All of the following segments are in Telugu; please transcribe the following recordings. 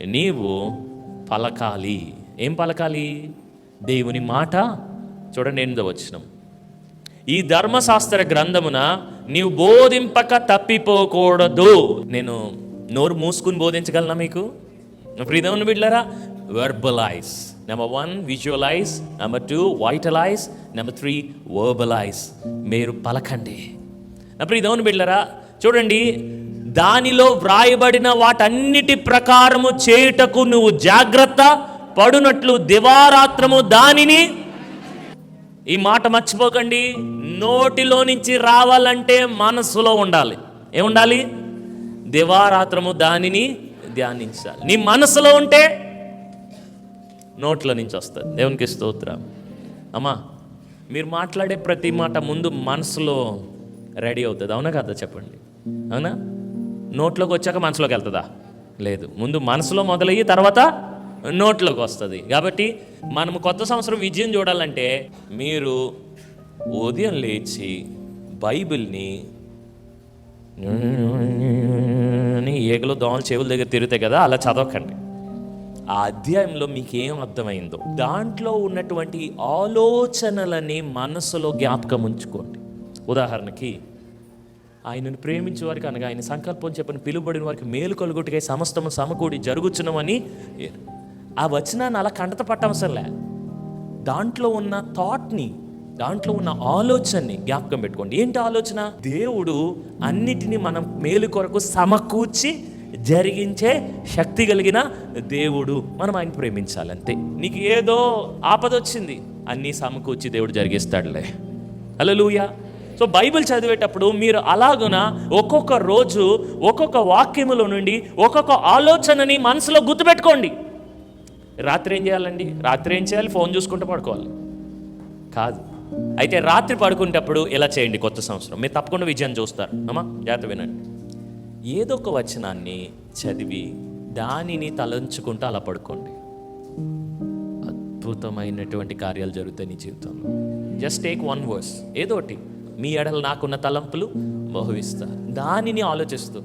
నీవు పలకాలి. ఏం పలకాలి? దేవుని మాట? చూడండి ఎనిమిదో వచ్చినాం ఈ ధర్మశాస్త్ర గ్రంథమున నీవు బోధింపక తప్పిపోకూడదు. నేను నోరు మూసుకుని బోధించగలనా మీకు? ప్రియదముని బిడ్లరా verbalize number one visualize number two vitalize number three verbalize మీరు పలకండి. నా ప్రియదముని బిడ్లరా చూడండి దానిలో వ్రాయబడిన వాటన్నిటి ప్రకారము చేయుటకు నువ్వు జాగ్రత్త పడునట్లు దివారాత్రము దానిని. ఈ మాట మర్చిపోకండి. నోటిలో నుంచి రావాలంటే మనసులో ఉండాలి. ఏముండాలి? దివారాత్రము దానిని ధ్యానించాలి. నీ మనసులో ఉంటే నోట్లో నుంచి వస్తుంది. దేవునికి స్తోత్రం. అమ్మా మీరు మాట్లాడే ప్రతి మాట ముందు మనసులో రెడీ అవుతుంది. అవునా కదా? చెప్పండి. అవునా? నోట్లోకి వచ్చాక మనసులోకి వెళ్తుందా? లేదు. ముందు మనసులో మొదలయ్యి తర్వాత నోట్లోకి వస్తుంది. కాబట్టి మనము కొత్త సంవత్సరం విజయం చూడాలంటే మీరు ఉదయం లేచి బైబిల్ని అని ఏగలో దోమలు చెవుల దగ్గర తిరుగుతాయి కదా అలా చదవకండి. ఆ అధ్యాయంలో మీకేం అర్థమైందో? దాంట్లో ఉన్నటువంటి ఆలోచనలని మనసులో జ్ఞాపకం ఉంచుకోండి. ఉదాహరణకి ఆయనను ప్రేమించే వారికి అనగా ఆయన సంకల్పం చెప్పని పిలువబడిన వారికి మేలు కలుగుటికై సమస్తము సమకూడి జరుగుచున్నామని ఆ వచనాన్ని అలా కంటత పట్టవసరంలే. దాంట్లో ఉన్న థాట్ని దాంట్లో ఉన్న ఆలోచనని జ్ఞాపకం పెట్టుకోండి. ఏంటి ఆలోచన? దేవుడు అన్నిటినీ మనం మేలు కొరకు సమకూర్చి జరిగించే శక్తి కలిగిన దేవుడు. మనం ఆయన ప్రేమించాలంతే. నీకు ఏదో ఆపద వచ్చింది అన్నీ సమకూర్చి దేవుడు జరిగిస్తాడులే. హల్లెలూయా. సో బైబిల్ చదివేటప్పుడు మీరు అలాగున ఒక్కొక్క రోజు ఒక్కొక్క వాక్యములో నుండి ఒక్కొక్క ఆలోచనని మనసులో గుర్తుపెట్టుకోండి. రాత్రి ఏం చేయాలండి? రాత్రి ఏం చేయాలి? ఫోన్ చూసుకుంటూ పడుకోవాలి. కాదు. అయితే రాత్రి పడుకునేటప్పుడు ఇలా చేయండి కొత్త సంవత్సరం. మీరు తప్పకుండా విజయం చూస్తారు. అమ్మా జాగ్రత్త వినండి. ఏదో ఒక వచనాన్ని చదివి దానిని తలంచుకుంటూ అలా పడుకోండి. అద్భుతమైనటువంటి కార్యాలు జరుగుతాయి నీ జీవితంలో. జస్ట్ టేక్ వన్ వర్స్ ఏదో ఒకటి. మీ ఎడలు నాకున్న తలంపులు బహువిస్తా. దానిని ఆలోచిస్తూ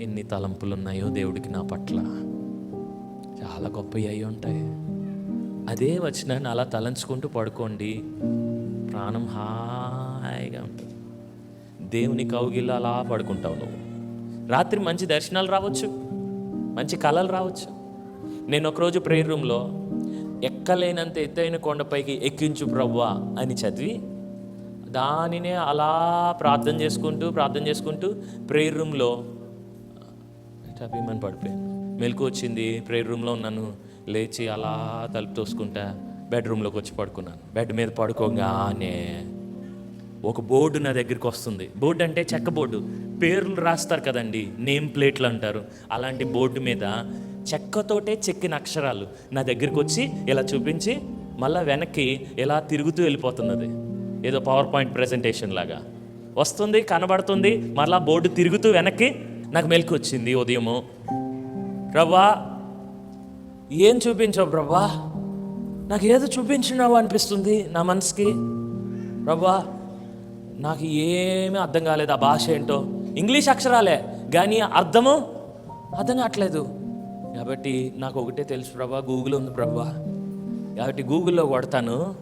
ఎన్ని తలంపులు ఉన్నాయో దేవుడికి నా పట్ల. చాలా గొప్పవి అయి ఉంటాయి. అదే వచ్చినాన్ని అలా తలంచుకుంటూ పడుకోండి. ప్రాణం హాయిగా ఉంటుంది. దేవుని కౌగిల్లో అలా పడుకుంటావు నువ్వు. రాత్రి మంచి దర్శనాలు రావచ్చు. మంచి కళలు రావచ్చు. నేను ఒకరోజు ప్రేయర్ రూమ్లో ఎక్కలేనంత ఎత్తైన కొండపైకి ఎక్కించు ప్రవ్వా అని చదివి దానినే అలా ప్రార్థన చేసుకుంటూ ప్రార్థన చేసుకుంటూ ప్రేయర్ రూమ్లో టపీమని పడిపోయాను మెలకు వచ్చింది ప్రేయర్ రూమ్లో ఉన్నాను లేచి అలా తలుపు తోసుకుంటా బెడ్రూమ్లోకి వచ్చి పడుకున్నాను. బెడ్ మీద పడుకోగానే ఒక బోర్డు నా దగ్గరికి వస్తుంది. బోర్డు అంటే చెక్క బోర్డు. పేర్లు రాస్తారు కదండి నేమ్ ప్లేట్లు అంటారు. అలాంటి బోర్డు మీద చెక్కతోటే చెక్కిన అక్షరాలు నా దగ్గరికి వచ్చి ఇలా చూపించి మళ్ళా వెనక్కి ఇలా తిరుగుతూ వెళ్ళిపోతున్నది. ఏదో పవర్ పాయింట్ ప్రెజెంటేషన్ లాగా. వస్తుంది కనబడుతుంది మరలా బోర్డు తిరుగుతూ వెనక్కి నాకు మెలకు వచ్చింది ఉదయము. ప్రభా ఏం చూపించావు ప్రభా? నాకు ఏదో చూపించినావు అనిపిస్తుంది నా మనసుకి? ప్రభా నాకు ఏమీ అర్థం కాలేదు ఆ భాష ఏంటో. ఇంగ్లీష్ అక్షరాలే కానీ అర్థము అర్థం కావట్లేదు. కాబట్టి నాకు ఒకటే తెలుసు ప్రభా గూగుల్ ఉంది ప్రభా. కాబట్టి గూగుల్లో కొడతాను.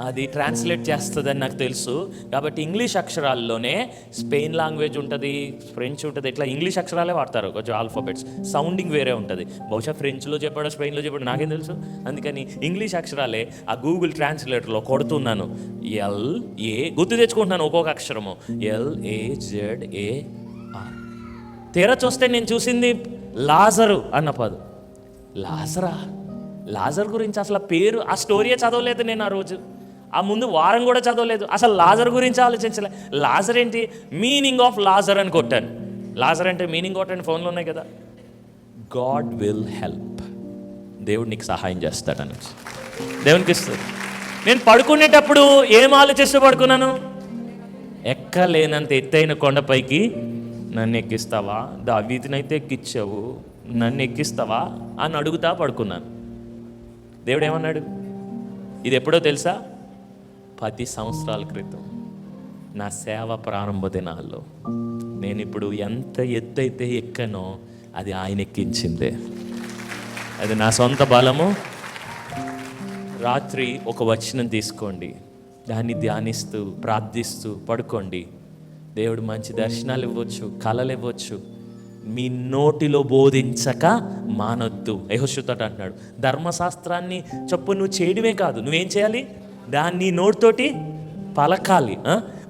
అది ట్రాన్స్లేట్ చేస్తుందని నాకు తెలుసు. కాబట్టి ఇంగ్లీష్ అక్షరాల్లోనే స్పెయిన్ లాంగ్వేజ్ ఉంటుంది ఫ్రెంచ్ ఉంటుంది ఇట్లా ఇంగ్లీష్ అక్షరాలే వాడతారు కొంచెం ఆల్ఫాబెట్స్ సౌండింగ్ వేరే ఉంటుంది. బహుశా ఫ్రెంచ్లో చెప్పాడో స్పెయిన్లో చెప్పాడు నాకేం తెలుసు. అందుకని ఇంగ్లీష్ అక్షరాలే ఆ గూగుల్ ట్రాన్స్లేటర్లో కొడుతున్నాను. ఎల్ ఏ గుర్తు తెచ్చుకుంటున్నాను ఒక్కొక్క అక్షరము. L A Z A R తీరా చూస్తే నేను చూసింది లాజరు అన్న పదు. లాజరా లాజర్ గురించి అసలు పేరు ఆ స్టోరీయే చదవలేదు నేను ఆ రోజు. ఆ ముందు వారం కూడా చదవలేదు. అసలు లాజర్ గురించి ఆలోచించలే. లాజర్ ఏంటి? మీనింగ్ ఆఫ్ లాజర్ అని కొట్టాను లాజర్ అంటే మీనింగ్ కొట్టండి ఫోన్లో ఉన్నాయి కదా. God will help. దేవుడు నీకు సహాయం చేస్తాడని దేవునికి ఇస్తుంది నేను పడుకునేటప్పుడు ఏం ఆలోచిస్తూ పడుకున్నాను? ఎక్కలేనంత ఎత్తైన కొండపైకి నన్ను ఎక్కిస్తావా? దావీతినైతే ఎక్కిచ్చావు. నన్ను ఎక్కిస్తావా? అని అడుగుతా పడుకున్నాను. దేవుడు ఏమన్నాడు? ఇది ఎప్పుడో తెలుసా? పది సంవత్సరాల క్రితం నా సేవ ప్రారంభ దినాల్లో నేను ఇప్పుడు ఎంత ఎత్తైతే ఎక్కనో అది ఆయన ఎక్కించిందే. అది నా సొంత బలము. రాత్రి ఒక వచనం తీసుకోండి. దాన్ని ధ్యానిస్తూ ప్రార్థిస్తూ పడుకోండి. దేవుడు మంచి దర్శనాలు ఇవ్వచ్చు కళలు ఇవ్వచ్చు. మీ నోటిలో బోధించక మానొద్దు. యహోశుతోట అంటున్నాడు ధర్మశాస్త్రాన్ని చొప్పు నువ్వు చేయడమే కాదు. నువ్వేం చేయాలి? దాన్ని నోటితోటి పలకాలి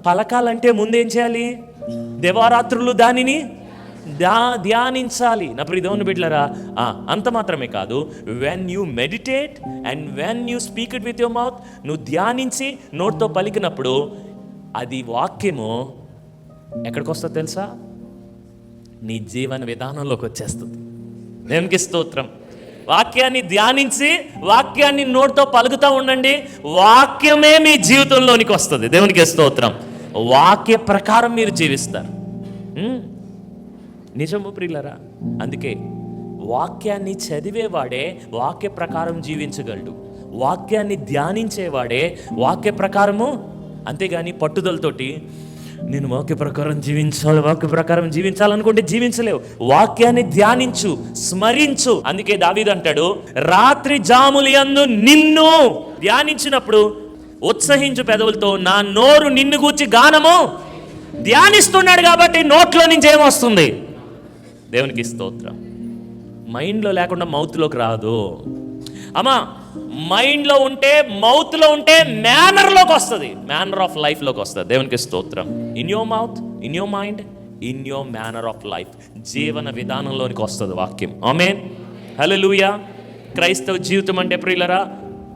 పలకాలంటే ముందేం చేయాలి? దివారాత్రులు దానిని ధ్యా ధ్యానించాలి. నా ప్రియ దేవుని బిడ్డలరా ఆ, అంత మాత్రమే కాదు. When you meditate and when you speak it with your mouth నువ్వు ధ్యానించి నోటితో పలికినప్పుడు అది వాక్యము ఎక్కడికి వస్తుందో తెలుసా? నీ జీవన విధానంలోకి వచ్చేస్తుంది. దేవునికి స్తోత్రం. వాక్యాన్ని ధ్యానించి వాక్యాన్ని నోటితో పలుకుతూ ఉండండి. వాక్యమే మీ జీవితంలోనికి వస్తుంది. దేవునికి స్తోత్రం. వాక్య ప్రకారం మీరు జీవిస్తారు. నిజము ప్రియులరా అందుకే వాక్యాన్ని చదివేవాడే వాక్య ప్రకారం జీవించగలడు. వాక్యాన్ని ధ్యానించేవాడే వాక్య ప్రకారము అంతేగాని పట్టుదలతోటి నేను వాక్య ప్రకారం జీవించాలి వాక్య ప్రకారం జీవించాలనుకుంటే జీవించలేవు. వాక్యాన్ని ధ్యానించు స్మరించు. అందుకే దావీద్ అంటాడు రాత్రి జాములు యందు నిన్ను ధ్యానించినప్పుడు ఉత్సహించు పెదవులతో నా నోరు నిన్ను గూర్చి గానము ధ్యానిస్తున్నాడు కాబట్టి నోట్లో నుంచి ఏమొస్తుంది దేవునికి స్తోత్రం. మైండ్లో లేకుండా మౌత్లోకి రాదు. అమ్మా మైండ్లో ఉంటే మౌత్లో ఉంటే మేనర్లోకి వస్తుంది. మేనర్ ఆఫ్ లైఫ్లోకి వస్తుంది. దేవునికి స్తోత్రం. In your mouth in your mind in your manner of life జీవన విధానంలోనికి వస్తుంది వాక్యం. ఆమె హలో క్రైస్తవ జీవితం అంటే ప్రియులరా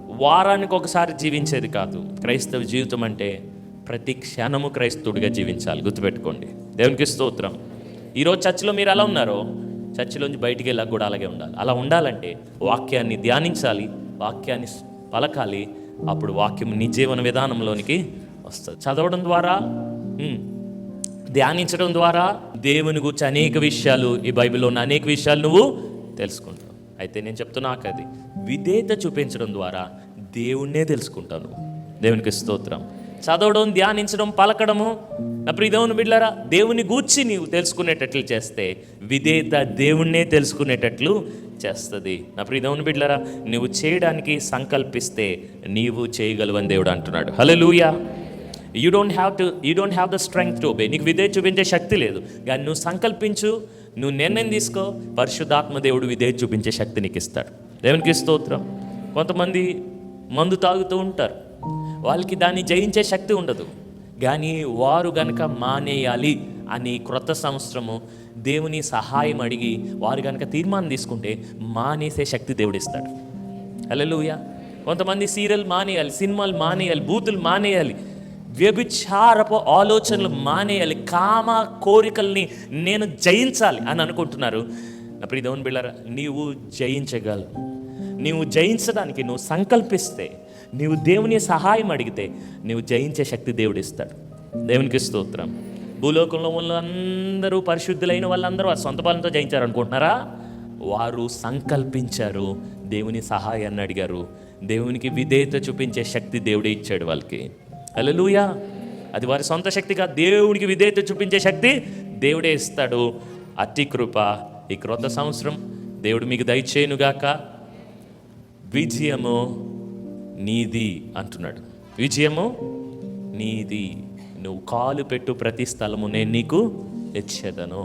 వారానికి ఒకసారి జీవించేది కాదు. క్రైస్తవ జీవితం అంటే ప్రతి క్షణము క్రైస్తవుడిగా జీవించాలి. గుర్తుపెట్టుకోండి. దేవునికి స్తోత్రం. ఈరోజు చర్చిలో మీరు ఎలా ఉన్నారో చర్చిలోంచి బయటికి వెళ్ళాక కూడా అలాగే ఉండాలి. అలా ఉండాలంటే వాక్యాన్ని ధ్యానించాలి. వాక్యాన్ని పలకాలి అప్పుడు వాక్యం నీ జీవన విధానంలోనికి వస్తుంది. చదవడం ద్వారా ధ్యానించడం ద్వారా దేవుని గురించి అనేక విషయాలు ఈ బైబిల్లో ఉన్న అనేక విషయాలు నువ్వు తెలుసుకుంటావు. అయితే నేను చెప్తున్నాక అది విధేయత చూపించడం ద్వారా దేవుణ్ణే తెలుసుకుంటాను. దేవునికి స్తోత్రం. చదవడం ధ్యానించడం పలకడము. నా ప్రియ దేవుని బిడ్డలారా దేవుని గూర్చి నీవు తెలుసుకునేటట్లు చేస్తే విధేయత దేవుణ్ణే తెలుసుకునేటట్లు చేస్తుంది. నా ప్రియ బిడ్డలరా నువ్వు చేయడానికి సంకల్పిస్తే నీవు చేయగలవని దేవుడు అంటున్నాడు. Hello you don't have to you don't have the strength to obey నీకు విధే చూపించే శక్తి లేదు. కానీ నువ్వు సంకల్పించు నువ్వు నిర్ణయం తీసుకో పరిశుద్ధాత్మ దేవుడు విధే చూపించే శక్తి నీకు ఇస్తాడు దేవునికి స్తోత్రం. కొంతమంది మందు తాగుతూ ఉంటారు. వాళ్ళకి దాన్ని జయించే శక్తి ఉండదు. కానీ వారు గనక మానేయాలి అని క్రొత్త సంవత్సరము దేవుని సహాయం అడిగి వారు కనుక తీర్మానం తీసుకుంటే మానేసే శక్తి దేవుడిస్తాడు. అలలుయ కొంతమంది సీరియల్ మానేయాలి సినిమాలు మానేయాలి బూతులు మానేయాలి వ్యభిచారపు ఆలోచనలు మానేయాలి కామ కోరికల్ని నేను జయించాలి అని అనుకుంటున్నారు. నా ప్రియ దేవుని నీవు జయించగలవు. నీవు జయించడానికి నువ్వు సంకల్పిస్తే నీవు దేవుని సహాయం అడిగితే నీవు జయించే శక్తి దేవుడు ఇస్తాడు దేవునికి స్తోత్రం. భూలోకంలో వాళ్ళందరూ పరిశుద్ధులైన వాళ్ళందరూ వారి సొంత బలంతో జయించారు అనుకుంటున్నారా వారు సంకల్పించారు. దేవుని సహాయాన్ని అడిగారు. దేవునికి విధేయత చూపించే శక్తి దేవుడే ఇచ్చాడు వాళ్ళకి. అలలుయా అది వారి సొంత శక్తిగా దేవునికి విధేయత చూపించే శక్తి దేవుడే ఇస్తాడు. అతి కృప ఈ క్రొత్త సంవత్సరం దేవుడు మీకు దయచేయునుగాక విజయము నీది అంటున్నాడు. విజయము నీది. నువ్వు కాలు పెట్టు ప్రతి స్థలము నేను నీకు ఇచ్చేదను